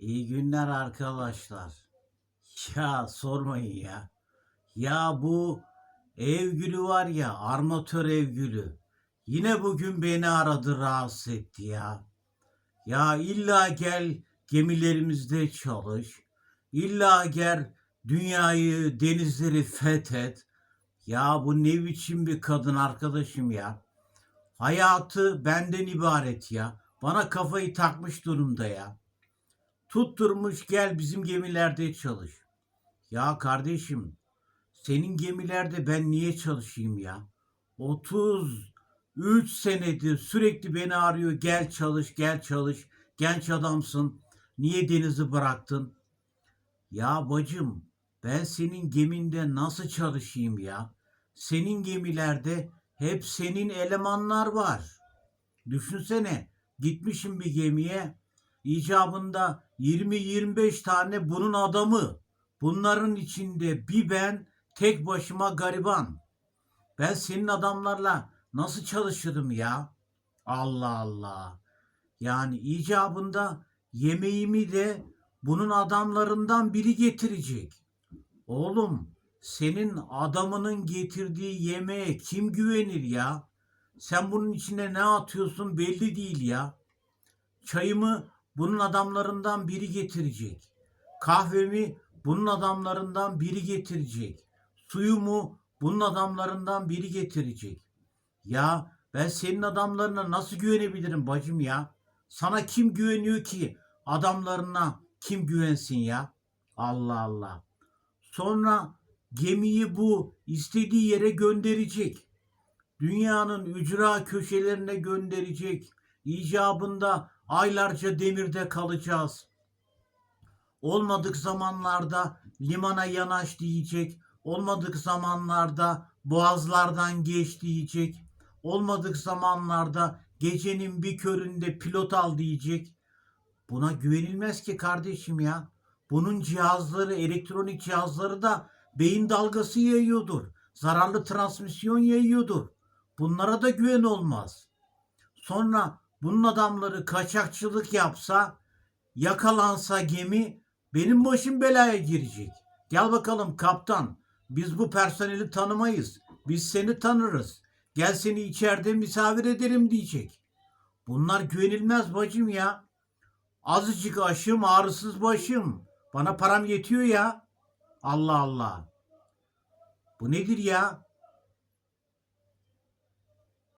İyi günler arkadaşlar. Ya sormayın ya. Ya bu Evgülü var ya armatör Evgülü. Yine bugün beni aradı rahatsız etti ya. Ya illa gel gemilerimizde çalış. İlla gel dünyayı denizleri fethet. Ya bu ne biçim bir kadın arkadaşım ya. Hayatı benden ibaret ya. Bana kafayı takmış durumda ya. Tutturmuş gel bizim gemilerde çalış. Ya kardeşim senin gemilerde ben niye çalışayım ya? 33 senedir sürekli beni arıyor gel çalış gel çalış genç adamsın niye denizi bıraktın? Ya bacım ben senin geminde nasıl çalışayım ya? Senin gemilerde hep senin elemanlar var. Düşünsene gitmişim bir gemiye icabında 20-25 tane bunun adamı. Bunların içinde bir ben tek başıma gariban. Ben senin adamlarla nasıl çalışırım ya? Allah Allah. Yani icabında yemeğimi de bunun adamlarından biri getirecek. Oğlum senin adamının getirdiği yemeğe kim güvenir ya? Sen bunun içine ne atıyorsun belli değil ya. Çayımı bunun adamlarından biri getirecek. Kahvemi bunun adamlarından biri getirecek. Suyumu bunun adamlarından biri getirecek. Ya ben senin adamlarına nasıl güvenebilirim bacım ya? Sana kim güveniyor ki adamlarına kim güvensin ya? Allah Allah. Sonra gemiyi bu istediği yere gönderecek. Dünyanın ücra köşelerine gönderecek. İcabında aylarca demirde kalacağız. Olmadık zamanlarda limana yanaş diyecek. Olmadık zamanlarda boğazlardan geç diyecek. Olmadık zamanlarda gecenin bir köründe pilot al diyecek. Buna güvenilmez ki kardeşim ya. Bunun cihazları, elektronik cihazları da beyin dalgası yayıyordur. Zararlı transmisyon yayıyordur. Bunlara da güven olmaz. Sonra bunun adamları kaçakçılık yapsa, yakalansa gemi benim başım belaya girecek. Gel bakalım kaptan. Biz bu personeli tanımayız. Biz seni tanırız. Gel seni içeride misafir ederim diyecek. Bunlar güvenilmez bacım ya. Azıcık aşım ağrısız başım. Bana param yetiyor ya. Allah Allah. Bu nedir ya?